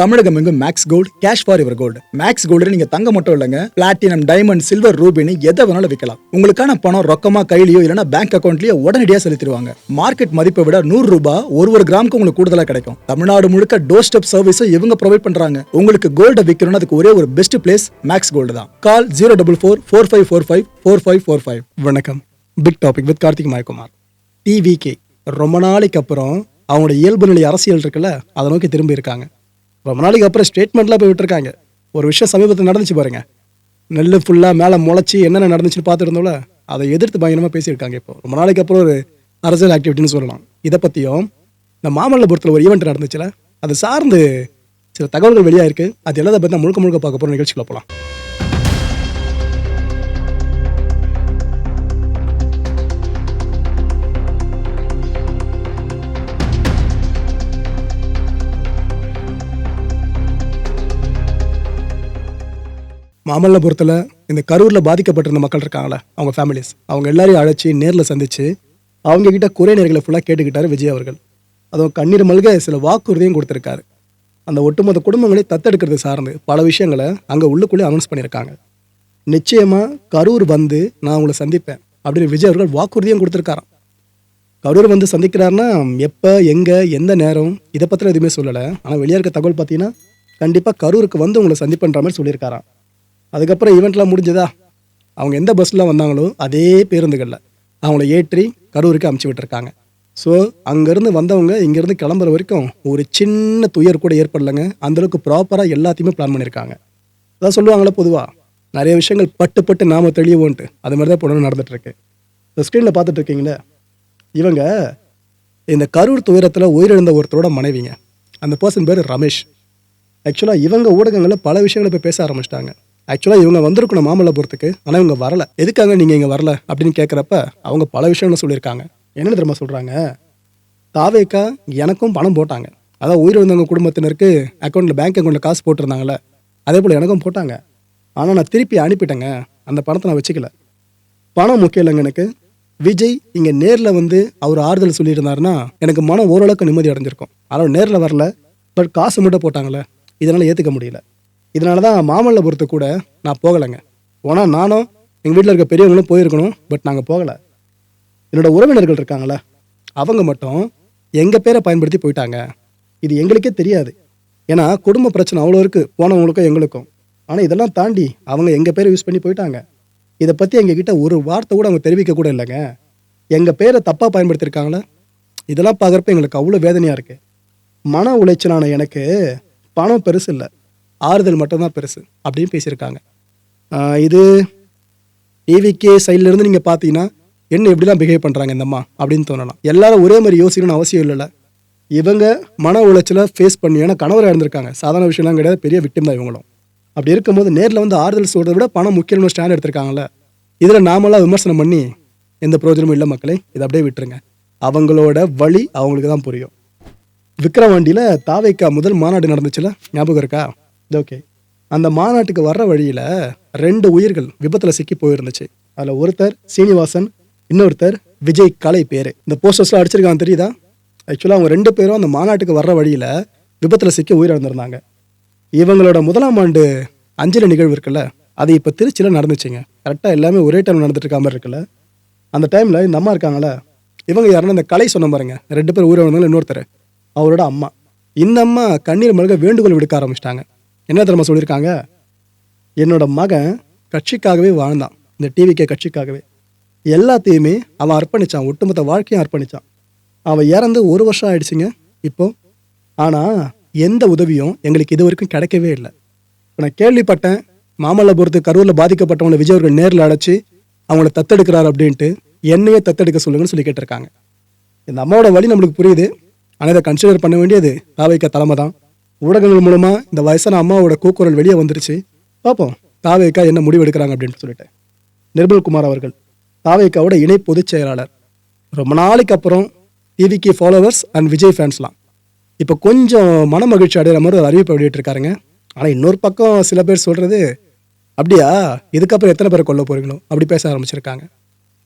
தமிழகம் எங்கும் max gold cash for your gold max gold நீங்க தங்க மட்டும் இல்லைங்க. பிளாட்டினம் டைமண்ட் சில்வர் ரூபினி எதை வேணாலும் விற்கலாம் உங்களுக்கான பணம் ரொக்கமா கையிலயோ இல்லைன்னா பேங்க் அக்கௌண்ட்லயோ உடனடியாக செலுத்திடுவாங்க. மார்க்கெட் மதிப்பை விட நூறு ரூபாய் ஒரு ஒரு கிராமுக்கு உங்களுக்கு கூடுதலா கிடைக்கும். தமிழ்நாடு முழுக்க டோர் ஸ்டெப் சர்வீஸும் இவங்க ப்ரொவைட் பண்றாங்க. உங்களுக்கு கோல்ட விற்கணும்னு அதுக்கு ஒரே ஒரு பெஸ்ட் பிளேஸ் மேக்ஸ் கோல்டு தான். Call zero double four four five four five four five four five வணக்கம். Big topic with Karthik Mayakumar TVK ரொம்ப நாளைக்கு அப்புறம் அவங்களோட இயல்பு நிலை அரசியல் இருக்குல்ல அதை நோக்கி திரும்பி இருக்காங்க. ரொம்ப நாளைக்கு அப்புறம் ஸ்டேட்மெண்ட்லாம் போய் விட்டுருக்காங்க. ஒரு விஷயம் சமீபத்தில் நடந்துச்சு பாருங்க. நெல் ஃபுல்லாக மேலே முளைச்சி என்னென்ன நடந்துச்சுன்னு பார்த்துருந்தோம்ல அதை எதிர்த்து பயங்கரமாக பேசியிருக்காங்க இப்போ. ரொம்ப நாளைக்கு அப்புறம் ஒரு அரசியல் ஆக்டிவிட்டின்னு சொல்லலாம். இதை பற்றியும் இந்த மாமல்லபுரத்தில் ஒரு ஈவெண்ட் நடந்துச்சுல அது சார்ந்து சில தகவல்கள் வெளியாக இருக்குது அது எல்லாத்தை பற்றி முழுக்க முழுக்க பார்க்க போகிற நிகழ்ச்சிக்குள்ள போகலாம் மாமல்லபுரத்தில் இந்த கரூரில் பாதிக்கப்பட்டிருந்த மக்கள் இருக்காங்களே அவங்க ஃபேமிலிஸ் அவங்க எல்லாரையும் அழைச்சி நேரில் சந்திச்சு அவங்க கிட்ட குறை நேர்களை ஃபுல்லாக கேட்டுக்கிட்டாரு விஜய் அவர்கள். அதுவும் கண்ணீர் மல்க சில வாக்குறுதியும் கொடுத்துருக்காரு. அந்த ஒட்டுமொத்த குடும்பங்களை தத்தெடுக்கிறது சார்ந்து பல விஷயங்களை அங்கே உள்ளுக்குள்ளே அனௌன்ஸ் பண்ணியிருக்காங்க. நிச்சயமாக கரூர் வந்து நான் உங்களை சந்திப்பேன் அப்படின்னு விஜய் அவர்கள் வாக்குறுதியும் கொடுத்துருக்காராம். கரூர் வந்து சந்திக்கிறாருன்னா எப்போ எங்கே எந்த நேரம் இதை பற்றி எதுவுமே சொல்லலை. ஆனால் வெளியே இருக்க தகவல் பார்த்தீங்கன்னா கண்டிப்பாக கரூருக்கு வந்து உங்களை சந்திப்புன்ற மாதிரி சொல்லியிருக்காராம். அதுக்கப்புறம் ஈவெண்ட்லாம் முடிஞ்சதா? அவங்க எந்த பஸ்ஸில் வந்தாங்களோ அதே பேருந்துகளில் அவங்கள ஏற்றி கரூருக்கு அமுச்சு விட்டுருக்காங்க. ஸோ அங்கேருந்து வந்தவங்க இங்கேருந்து கிளம்புற வரைக்கும் ஒரு சின்ன துயர் கூட ஏற்படலைங்க. அந்தளவுக்கு ப்ராப்பராக எல்லாத்தையுமே பிளான் பண்ணியிருக்காங்க அதான் சொல்லுவாங்களே பொதுவாக நிறைய விஷயங்கள் பட்டு பட்டு நாம் தெளிவோன்ட்டு. அது மாதிரி தான் இப்போ நடந்துட்டுருக்கு. இந்த ஸ்க்ரீனில் பார்த்துட்ருக்கீங்களே இவங்க இந்த கரூர் துயரத்தில் உயிரிழந்த ஒருத்தரோட மனைவிங்க. அந்த பர்சன் பேர் ரமேஷ். ஆக்சுவலாக இவங்க ஊடகங்களில் பல விஷயங்களை இப்போ பேச ஆரம்பிச்சிட்டாங்க. ஆக்சுவலாக இவங்க வந்திருக்கணும் மாமல்லபுரத்துக்கு ஆனால் இவங்க வரல. எதுக்காக நீங்கள் இங்கே வரல அப்படின்னு கேட்குறப்ப அவங்க பல விஷயங்களை சொல்லியிருக்காங்க. என்னென்னு தெரியுமா சொல்கிறாங்க தாவேக்கா எனக்கும் பணம் போட்டாங்க. அதான் உயிரிழந்தவங்க குடும்பத்தினருக்கு அக்கௌண்ட்டில் பேங்க் அக்கௌண்ட்டில் காசு போட்டிருந்தாங்களே அதே போல் எனக்கும் போட்டாங்க. ஆனால் நான் திருப்பி அனுப்பிட்டேங்க. அந்த பணத்தை நான் வச்சுக்கல. பணம் முக்கியம் இல்லைங்க எனக்கு. விஜய் இங்கே நேரில் வந்து அவர் ஆறுதல் சொல்லியிருந்தாருன்னா எனக்கு மனம் ஓரளவுக்கு நிம்மதி அடைஞ்சிருக்கும். ஆனால் நேரில் வரல. பட் காசு மட்டும் போட்டாங்களே. இதனால் ஏற்றுக்க முடியல. இதனால தான் மாமல்லபுரத்துக்கு கூட நான் போகலைங்க. போனால் நானும் எங்கள் வீட்டில் இருக்க பெரியவங்களும் போயிருக்கணும் பட் நாங்கள் போகலை. என்னோட உறவினர்கள் இருக்காங்களே அவங்க மட்டும் எங்கள் பேரை பயன்படுத்தி போயிட்டாங்க. இது எங்களுக்கே தெரியாது. ஏன்னா குடும்ப பிரச்சனை அவ்வளோ இருக்குது போனவங்களுக்கும் எங்களுக்கும். ஆனால் இதெல்லாம் தாண்டி அவங்க எங்கள் பேரை யூஸ் பண்ணி போயிட்டாங்க. இதை பற்றி எங்ககிட்ட ஒரு வார்த்தை கூட அவங்க தெரிவிக்க கூட இல்லைங்க. எங்கள் பேரை தப்பாக பயன்படுத்தியிருக்காங்களே? இதெல்லாம் பார்க்குறப்ப எங்களுக்கு அவ்வளோ வேதனையாக இருக்குது மன உளைச்சலான எனக்கு பணம் பெருசு இல்லை. ஆறுதல் மட்டும்தான் பெருசு அப்படின்னு பேசியிருக்காங்க. இது டிவிகே சைட்லேருந்து நீங்கள் பார்த்தீங்கன்னா என்ன எப்படிலாம் பிஹேவ் பண்ணுறாங்க இந்த அம்மா அப்படின்னு தோணலாம். எல்லாரும் ஒரே மாதிரி யோசிக்கணும்னு அவசியம் இல்லைல்ல. இவங்க மன உளைச்சலை ஃபேஸ் பண்ணி ஏன்னா கணவராக இருந்திருக்காங்க. சாதாரண விஷயம்லாம் கிடையாது பெரிய விக்டிம் தான் இவங்களும். அப்படி இருக்கும்போது நேரில் வந்து ஆறுதல் சொல்கிறத விட பணம் முக்கியமான ஸ்டாண்ட் எடுத்திருக்காங்கல்ல. இதில் நாமெல்லாம் விமர்சனம் பண்ணி எந்த பிரயோஜனமும் இல்லை மக்களே இதை அப்படியே விட்டுருங்க. அவங்களோட வழி அவங்களுக்கு தான் புரியும். விக்ரவாண்டியில் தாவைக்கா முதல் மாநாடு நடந்துச்சுல? ஞாபகம் இருக்கா? ஓகே அந்த மாநாட்டுக்கு வர்ற வழியில் ரெண்டு உயிர்கள் விபத்தில் சிக்கி போயிருந்துச்சு. அதில் ஒருத்தர் சீனிவாசன் இன்னொருத்தர் விஜய் கலை பேர். இந்த போஸ்டர்ஸ்லாம் அடிச்சிருக்காங்க தெரியுதா? ஆக்சுவலாக அவங்க ரெண்டு பேரும் அந்த மாநாட்டுக்கு வர்ற வழியில் விபத்தில் சிக்கி உயிரிழந்திருந்தாங்க. இவங்களோட முதலாம் ஆண்டு அஞ்சலி நிகழ்வு இருக்குல்ல அது இப்போ திருச்சியில் நடந்துச்சுங்க. கரெக்டாக எல்லாமே ஒரே டைம் நடந்துட்டு இருக்க மாதிரி இருக்குல்ல. அந்த டைமில் இந்த அம்மா இருக்காங்களே இவங்க யாருன்னா இந்த கலை சொன்ன பாருங்க ரெண்டு பேர் உயிரிழந்தவங்க இன்னொருத்தர் அவரோட அம்மா. இந்த அம்மா கண்ணீர் மல்க வேண்டுகோள் விடுக்க ஆரம்பிச்சிட்டாங்க. என்ன தெரியுமா சொல்லியிருக்காங்க? என்னோட மகன் கட்சிக்காகவே வாழ்ந்தான். இந்த டிவிக்கே கட்சிக்காகவே. எல்லாத்தையுமே அவன் அர்ப்பணிச்சான். ஒட்டுமொத்த வாழ்க்கையும் அர்ப்பணிச்சான். அவன் இறந்து ஒரு வருஷம் ஆயிடுச்சுங்க இப்போ. ஆனால் எந்த உதவியும் எங்களுக்கு இது வரைக்கும் கிடைக்கவே இல்லை. இப்போ நான் கேள்விப்பட்டேன் மாமல்லபுரத்து கரூரில் பாதிக்கப்பட்டவங்களை விஜய் அவர்கள் நேரில் அழைச்சி அவங்கள தத்தெடுக்கிறார் அப்படின்ட்டு என்னையே தத்தெடுக்க சொல்லுங்கன்னு சொல்லி கேட்டிருக்காங்க. இந்த அம்மாவோட வழி நம்மளுக்கு புரியுது. ஆனால் இதை கன்சிடர் பண்ண வேண்டியது தாவைக்க தலைமை தான் ஊடகங்கள் மூலமாக இந்த வயசான அம்மாவோட கூக்குரல் வெளியே வந்துருச்சு. பார்ப்போம் தாவேக்கா என்ன முடிவு எடுக்கிறாங்க அப்படின்னு சொல்லிட்டு. நிர்மல்குமார் அவர்கள் தாவேக்காவோட இணை பொதுச் செயலாளர். ரொம்ப நாளைக்கு அப்புறம் டிவிக்கு ஃபாலோவர்ஸ் அண்ட் விஜய் ஃபேன்ஸ்லாம் இப்போ கொஞ்சம் மன மகிழ்ச்சி அடைகிற மாதிரி ஒரு அறிவிப்பு வெளியிட்டிருக்காருங்க. ஆனால் இன்னொரு பக்கம் சில பேர் சொல்கிறது அப்படியா இதுக்கப்புறம் எத்தனை பேரை கொல்ல போகிறீங்களோ அப்படி பேச ஆரம்பிச்சிருக்காங்க.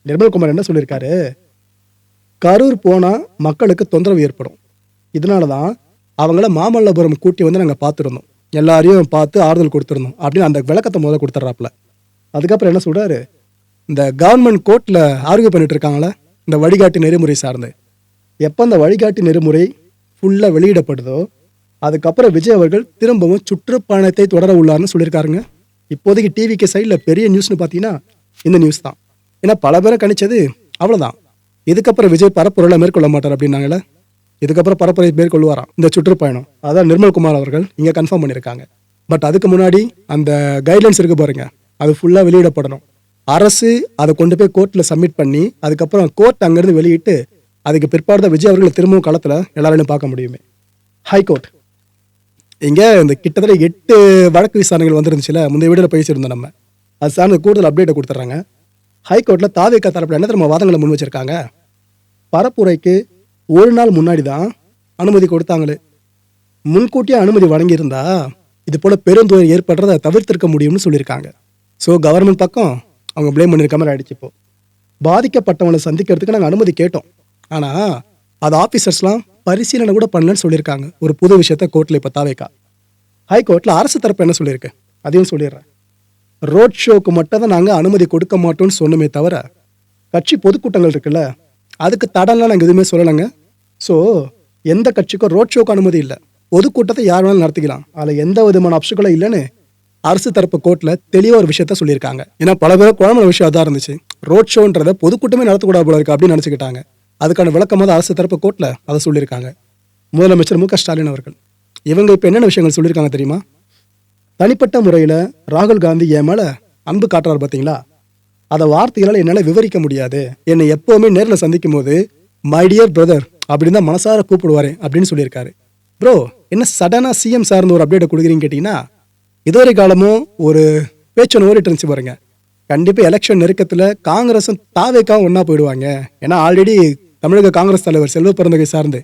நிர்மல்குமார் என்ன சொல்லியிருக்காரு? கரூர் போனால் மக்களுக்கு தொந்தரவு ஏற்படும். இதனால தான் அவங்கள மாமல்லபுரம் கூட்டி வந்து நாங்கள் பார்த்துருந்தோம். எல்லாரையும் பார்த்து ஆறுதல் கொடுத்துருந்தோம். அப்படின்னு அந்த விளக்கத்தை முதல்ல கொடுத்துட்றாப்புல. அதுக்கப்புறம் என்ன சொல்கிறாரு இந்த கவர்மெண்ட் கோர்ட்டில் ஆர்கியூ பண்ணிட்டு இருக்காங்களே இந்த வழிகாட்டு நெறிமுறை சார்ந்து. எப்போ அந்த வழிகாட்டு நெறிமுறை ஃபுல்லாக வெளியிடப்படுதோ அதுக்கப்புறம் விஜய் அவர்கள் திரும்பவும் சுற்றுப்பயணத்தை தொடர உள்ளார்னு சொல்லியிருக்காருங்க. இப்போதைக்கு டிவிக்கு சைடில் பெரிய நியூஸ்னு பார்த்தீங்கன்னா இந்த நியூஸ் தான். ஏன்னா பல பேரை கணிச்சது அவ்வளோதான் இதுக்கப்புறம் விஜய் பரப்புரையில் மேற்கொள்ள மாட்டார் அப்படின்னாங்களே இதுக்கப்புறம் பரப்புரை மேற்கொள்வாராம். இந்த சுற்றுப்பயணம். அதான் நிர்மல்குமார் அவர்கள் இங்கே கன்ஃபார்ம் பண்ணியிருக்காங்க பட் அதுக்கு முன்னாடி அந்த கைட்லைன்ஸ் இருக்கு பாருங்க. அது ஃபுல்லாக வெளியிடப்படணும். அரசு அதை கொண்டு போய் கோர்ட்டில் சப்மிட் பண்ணி அதுக்கப்புறம் கோர்ட் அங்கேருந்து வெளியிட்டு அதுக்கு பிற்பாடு தான் விஜய் அவர்களை திரும்பவும் களத்தில் எல்லாராலையும் பார்க்க முடியுமே. ஹைகோர்ட் இங்கே இந்த கிட்டத்தட்ட எட்டு வழக்கு விசாரணைகள் வந்துருந்துச்சுல முந்தைய வீடியோவில் பேசியிருந்தோம் நம்ம. அது சார்ந்த கூடுதல் அப்டேட்டை கொடுத்துட்றாங்க ஹைகோர்ட்டில் தாவேக்கா தரப்பில் என்ன திரும்ப வாதங்களை முன் வச்சிருக்காங்க? பரப்புரைக்கு ஒரு நாள் முன்னாடி தான் அனுமதி கொடுத்தாங்களே. முன்கூட்டியே அனுமதி வழங்கியிருந்தா இது போல பெருந்துயர் ஏற்படுறதை தவிர்த்திருக்க முடியும்னு சொல்லியிருக்காங்க. ஸோ கவர்மெண்ட் பக்கம் அவங்க ப்ளேம் பண்ணியிருக்க மாதிரி ஆயிடுச்சு இப்போ. பாதிக்கப்பட்டவங்களை சந்திக்கிறதுக்கு நாங்கள் அனுமதி கேட்டோம். ஆனால் அது ஆஃபீஸர்ஸ்லாம் பரிசீலனை கூட பண்ணலன்னு சொல்லியிருக்காங்க. ஒரு புது விஷயத்த கோர்ட்டில் இப்போ தாவேக்கா. ஹைகோர்ட்டில் அரசு தரப்பு என்ன சொல்லியிருக்கு? அதையும் சொல்லிடுறேன். ரோட் ஷோவுக்கு மட்டும் தான் நாங்கள் அனுமதி கொடுக்க மாட்டோம்னு சொன்னோமே தவிர கட்சி பொதுக்கூட்டங்கள் இருக்குல்ல அதுக்கு தடம்லாம் நாங்கள் எதுவுமே சொல்லலைங்க. ஸோ எந்த கட்சிக்கும் ரோட் ஷோக்கு அனுமதி இல்லை. பொதுக்கூட்டத்தை யார் வேணாலும் நடத்திக்கலாம். அதில் எந்த விதமான அப்சுகளும் இல்லைன்னு அரசு தரப்பு கோர்ட்டில் தெளிவாக ஒரு விஷயத்த சொல்லியிருக்காங்க. ஏன்னா பல பேர் குழம்புல விஷயம் அதான் இருந்துச்சு. ரோட் ஷோன்றதை பொதுக்கூட்டமே நடத்தக்கூடாது போல இருக்கு அப்படின்னு நினச்சிக்கிட்டாங்க. அதுக்கான விளக்கமாக அரசு தரப்பு கோர்ட்டில் அதை சொல்லியிருக்காங்க. முதலமைச்சர் மு க ஸ்டாலின் அவர்கள். இவங்க இப்போ என்னென்ன விஷயங்கள் சொல்லியிருக்காங்க தெரியுமா? தனிப்பட்ட முறையில் ராகுல் காந்தி என் மேலே அன்பு காட்டுறாரு பார்த்தீங்களா அதை வார்த்தைகளால் என்னால் விவரிக்க முடியாது. என்னை எப்போவுமே நேரில் சந்திக்கும் போது மை டியர் பிரதர் அப்படின்னு தான் மனசார கூப்பிடுவாரு அப்படின்னு சொல்லியிருக்காரு. ப்ரோ என்ன சடனாக சிஎம் சார்ந்த ஒரு அப்டேட்டை கொடுக்குறீங்கன்னு கேட்டிங்கன்னா இதுவரை காலமும் ஒரு பேச்சு ஓடிட்டு இருந்துச்சு பாருங்க. கண்டிப்பாக எலெக்ஷன் நெருக்கத்தில் காங்கிரஸும் தாவேக்காவும் ஒன்றா போயிடுவாங்க. ஏன்னா ஆல்ரெடி தமிழக காங்கிரஸ் தலைவர் செல்வ பிறந்தகை சார்ந்து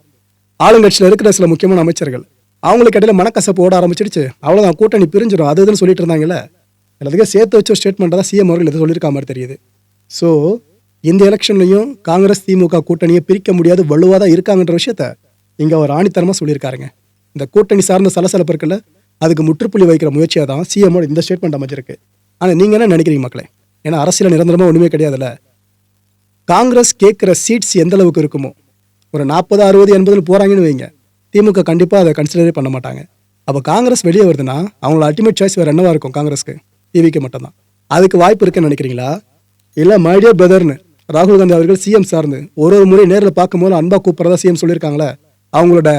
ஆளுங்கட்சியில் இருக்கிற சில முக்கியமான அமைச்சர்கள் அவங்களுக்கு இடையில மனக்கசப்பு ஓட ஆரம்பிச்சிடுச்சு. அவ்வளோதான் கூட்டணி பிரிஞ்சிடும். அது இதுன்னு சொல்லிட்டு இருந்தாங்கல்ல. எல்லாத்துக்கும் சேர்த்து வச்ச ஸ்டேட்மெண்ட்டை தான் சிஎம் அவர்கள் எதுவும் சொல்லியிருக்க மாதிரி தெரியுது. ஸோ இந்த எலெக்ஷன்லையும் காங்கிரஸ் திமுக கூட்டணியை பிரிக்க முடியாது வலுவாக தான் இருக்காங்கன்ற விஷயத்த இங்கே அவர் ஆணித்தரமாக சொல்லியிருக்காருங்க. இந்த கூட்டணி சார்ந்த சலசலப்பு இருக்குல்ல அதுக்கு முற்றுப்புள்ளி வைக்கிற முயற்சியாக தான் சிஎம்மோட இந்த ஸ்டேட்மெண்ட் அமைச்சிருக்கு ஆனால் நீங்கள் என்ன நினைக்கிறீங்க மக்களே? ஏன்னா அரசியல் நிரந்தரமாக ஒன்றுமே கிடையாதுல்ல. காங்கிரஸ் கேட்குற சீட்ஸ் எந்த அளவுக்கு இருக்குமோ ஒரு நாற்பது அறுபது எண்பதில் போகிறாங்கன்னு வைங்க. திமுக கண்டிப்பாக அதை கன்சிடரே பண்ண மாட்டாங்க. அப்போ காங்கிரஸ் வெளியே வருதுன்னா அவங்களோட அல்டிமேட் சாய்ஸ் வேறு என்னவாக இருக்கும் காங்கிரஸ்க்கு? டிவிக்கு மட்டும்தான். அதுக்கு வாய்ப்பு இருக்குன்னு நினைக்கிறீங்களா? இல்லை மைடியர் பிரதர்னு ராகுல் காந்தி அவர்கள் சிஎம் சார்ந்து ஒரு ஒரு முறை நேரில் பார்க்கும்போது அன்பா கூப்பிட்றதா சிஎம் சொல்லியிருக்காங்களே அவங்களோட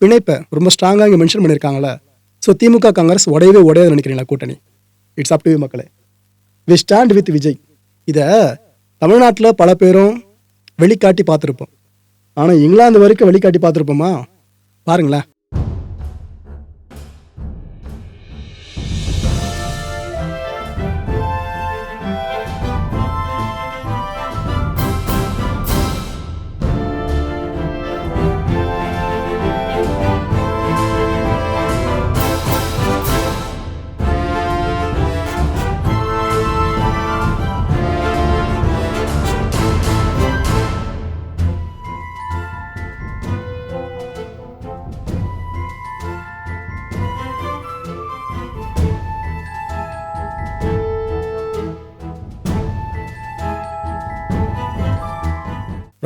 பிணைப்பை ரொம்ப ஸ்ட்ராங்காக இங்கே மென்ஷன் பண்ணியிருக்காங்களே. ஸோ திமுக காங்கிரஸ் உடையவே உடையாது நினைக்கிறீங்களா கூட்டணி? இட்ஸ் அப் டு மக்களே. வி ஸ்டாண்ட் வித் விஜய் இதை தமிழ்நாட்டில் பல பேரும் வெளிக்காட்டி பார்த்துருப்போம். ஆனால் இங்கிலாந்து வரைக்கும் வெளிக்காட்டி பார்த்துருப்போமா? பாருங்களேன்.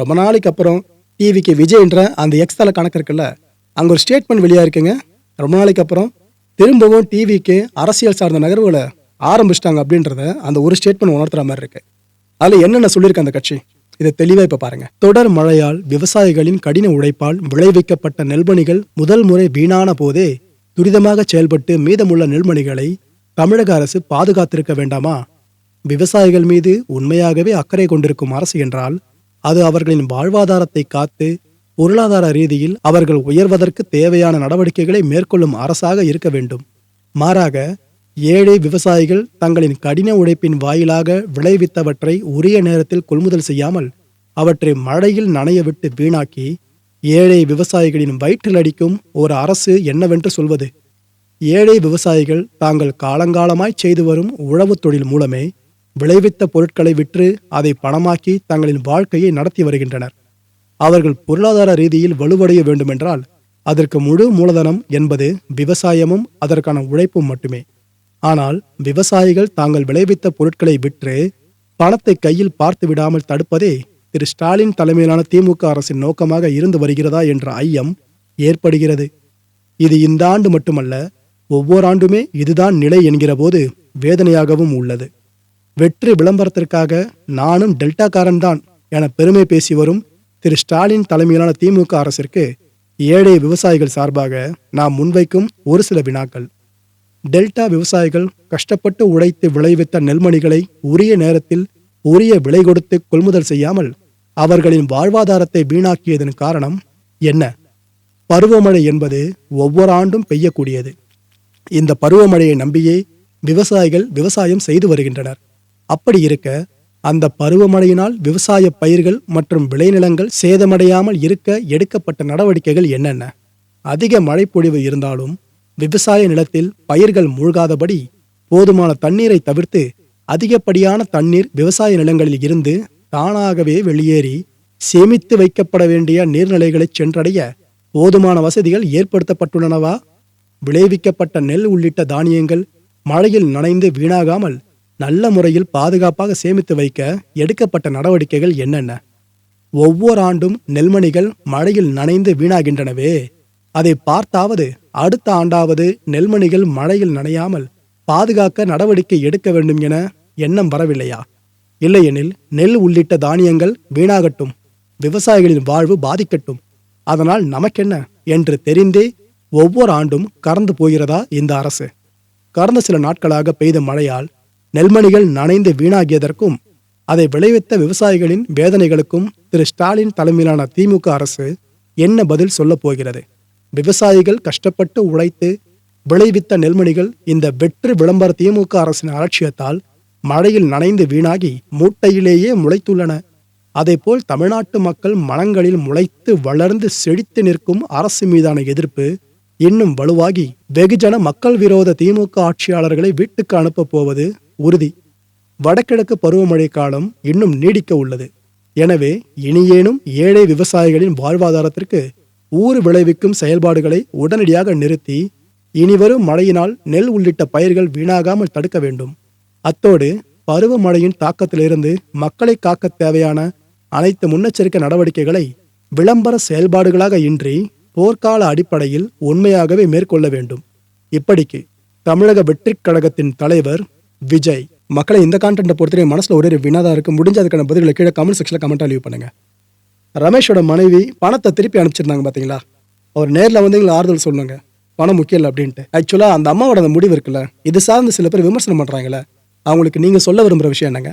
ரொம்ப நாளைக்கு அப்புறம் டிவிக்கு விஜய்ன்ற அந்த எக்ஸ் தலை கணக்கு இருக்குல்ல அங்கே ஒரு ஸ்டேட்மெண்ட் வெளியாக இருக்குங்க ரொம்ப நாளைக்கு அப்புறம் திரும்பவும் டிவிக்கு அரசியல் சார்ந்த நகர்வுகளை ஆரம்பிச்சிட்டாங்க அப்படின்றத அந்த ஒரு ஸ்டேட்மெண்ட் உணர்த்துற மாதிரி இருக்கு. அதில் என்னென்ன சொல்லியிருக்கு அந்த கட்சி? இதை தெளிவாக இப்போ பாருங்க. தொடர் மழையால் விவசாயிகளின் கடின உழைப்பால் விளைவிக்கப்பட்ட நெல்மணிகள் முதல் முறை வீணான போதே துரிதமாக செயல்பட்டு மீதமுள்ள நெல்மணிகளை தமிழக அரசு பாதுகாத்திருக்க வேண்டாமா? விவசாயிகள் மீது உண்மையாகவே அக்கறை கொண்டிருக்கும் அரசு என்றால் அது அவர்களின் வாழ்வாதாரத்தை காத்து பொருளாதார ரீதியில் அவர்கள் உயர்வதற்கு தேவையான நடவடிக்கைகளை மேற்கொள்ளும் அரசாக இருக்க வேண்டும். மாறாக ஏழை விவசாயிகள் தங்களின் கடின உழைப்பின் வாயிலாக விளைவித்தவற்றை உரிய நேரத்தில் கொள்முதல் செய்யாமல் அவற்றை மழையில் நனையவிட்டு வீணாக்கி ஏழை விவசாயிகளின் வயிற்றில் அடிக்கும் ஒரு அரசு என்னவென்று சொல்வது? ஏழை விவசாயிகள் தாங்கள் காலங்காலமாய் செய்து வரும் உழவுத் தொழில் மூலமே விளைவித்த பொருட்களை விற்று அதை பணமாக்கி தங்களின் வாழ்க்கையை நடத்தி வருகின்றனர். அவர்கள் பொருளாதார ரீதியில் வலுவடைய வேண்டுமென்றால் அதற்கு முழு மூலதனம் என்பது விவசாயமும் அதற்கான உழைப்பும் மட்டுமே. ஆனால் விவசாயிகள் தாங்கள் விளைவித்த பொருட்களை விற்று பணத்தை கையில் பார்த்து விடாமல் தடுப்பதே திரு ஸ்டாலின் தலைமையிலான திமுக அரசின் நோக்கமாக இருந்து வருகிறதா என்ற ஐயம் ஏற்படுகிறது. இது இந்த ஆண்டு மட்டுமல்ல ஒவ்வொரு ஆண்டுமே இதுதான் நிலை என்கிறபோது வேதனையாகவும் உள்ளது. வெற்றி விளம்பரத்திற்காக நானும் டெல்டாக்காரன் தான் என பெருமை பேசி வரும் திரு ஸ்டாலின் தலைமையிலான திமுக அரசிற்கு ஏழை விவசாயிகள் சார்பாக நாம் முன்வைக்கும் ஒரு சில வினாக்கள். டெல்டா விவசாயிகள் கஷ்டப்பட்டு உழைத்து விளைவித்த நெல்மணிகளை உரிய நேரத்தில் உரிய விலை கொடுத்து கொள்முதல் செய்யாமல் அவர்களின் வாழ்வாதாரத்தை வீணாக்கியதன் காரணம் என்ன? பருவமழை என்பது ஒவ்வொரு ஆண்டும் பெய்யக்கூடியது. இந்த பருவமழையை நம்பியே விவசாயிகள் விவசாயம் செய்து வருகின்றனர். அப்படி இருக்க அந்த பருவமழையினால் விவசாய பயிர்கள் மற்றும் விளைநிலங்கள் சேதமடையாமல் இருக்க எடுக்கப்பட்ட நடவடிக்கைகள் என்னென்ன? அதிக மழைப்பொழிவு இருந்தாலும் விவசாய நிலத்தில் பயிர்கள் மூழ்காதபடி போதுமான தண்ணீரை தவிர்த்து அதிகப்படியான தண்ணீர் விவசாய நிலங்களில் இருந்து தானாகவே வெளியேறி சேமித்து வைக்கப்பட வேண்டிய நீர்நிலைகளை சென்றடைய போதுமான வசதிகள் ஏற்படுத்தப்பட்டுள்ளனவா? விளைவிக்கப்பட்ட நெல் உள்ளிட்ட தானியங்கள் மழையில் நனைந்து வீணாகாமல் நல்ல முறையில் பாதுகாப்பாக சேமித்து வைக்க எடுக்கப்பட்ட நடவடிக்கைகள் என்னென்ன? ஒவ்வொரு ஆண்டும் நெல்மணிகள் மழையில் நனைந்து வீணாகின்றனவே. அதை பார்த்தாவது அடுத்த ஆண்டாவது நெல்மணிகள் மழையில் நனையாமல் பாதுகாக்க நடவடிக்கை எடுக்க வேண்டும் என எண்ணம் வரவில்லையா? இல்லையெனில் நெல் உள்ளிட்ட தானியங்கள் வீணாகட்டும். விவசாயிகளின் வாழ்வு பாதிக்கட்டும். அதனால் நமக்கென்ன என்று தெரிந்தே ஒவ்வொரு ஆண்டும் கறந்து போகிறதா இந்த அரசு? கடந்த சில நாட்களாக பெய்த மழையால் நெல்மணிகள் நனைந்து வீணாகியதற்கும் அதை விளைவித்த விவசாயிகளின் வேதனைகளுக்கும் திரு ஸ்டாலின் தலைமையிலான திமுக அரசு என்ன பதில் சொல்லப் போகிறது? விவசாயிகள் கஷ்டப்பட்டு உழைத்து விளைவித்த நெல்மணிகள் இந்த வெற்று விளம்பர திமுக அரசின் அலட்சியத்தால் மழையில் நனைந்து வீணாகி மூட்டையிலேயே முளைத்துள்ளன. அதேபோல் தமிழ்நாட்டு மக்கள் மனங்களில் முளைத்து வளர்ந்து செழித்து நிற்கும் அரசு மீதான எதிர்ப்பு இன்னும் வலுவாகி வெகுஜன மக்கள் விரோத திமுக ஆட்சியாளர்களை வீட்டுக்கு அனுப்பப் போவது உறுதி. வடகிழக்கு பருவமழை காலம் இன்னும் நீடிக்க உள்ளது. எனவே இனியேனும் ஏழை விவசாயிகளின் வாழ்வாதாரத்திற்கு ஊறு விளைவிக்கும் செயல்பாடுகளை உடனடியாக நிறுத்தி இனிவரும் மழையினால் நெல் உள்ளிட்ட பயிர்கள் வீணாகாமல் தடுக்க வேண்டும். அத்தோடு பருவமழையின் தாக்கத்திலிருந்து மக்களை காக்க தேவையான அனைத்து முன்னெச்சரிக்கை நடவடிக்கைகளை விளம்பர செயல்பாடுகளாக இன்றி போர்க்கால அடிப்படையில் உண்மையாகவே மேற்கொள்ள வேண்டும். இப்படிக்கு தமிழக வெற்றிக் கழகத்தின் தலைவர் விஜய் மக்களை இந்த கான்டென்ட்டை பொறுத்தவரை மனசில் ஒரே வினாதாக வினாதா இருக்கு. முடிஞ்ச அதுக்கான பதில்களை கீழே கமெண்ட் செக்ஷனில் கமெண்ட்டாக லீவ் பண்ணுங்க. ரமேஷோட மனைவி பணத்தை திருப்பி அனுப்பிச்சிருந்தாங்க பார்த்தீங்களா அவர் நேரில் வந்து எங்களை ஆறுதல் சொல்லுங்க பணம் முக்கியம் இல்லை அப்படின்ட்டு. ஆக்சுவலாக அந்த அம்மாவோட அந்த முடிவு இருக்குல்ல இது சார்ந்து சில பேர் விமர்சனம் பண்ணுறாங்களே அவங்களுக்கு நீங்கள் சொல்ல விரும்புகிற விஷயம் என்னங்க?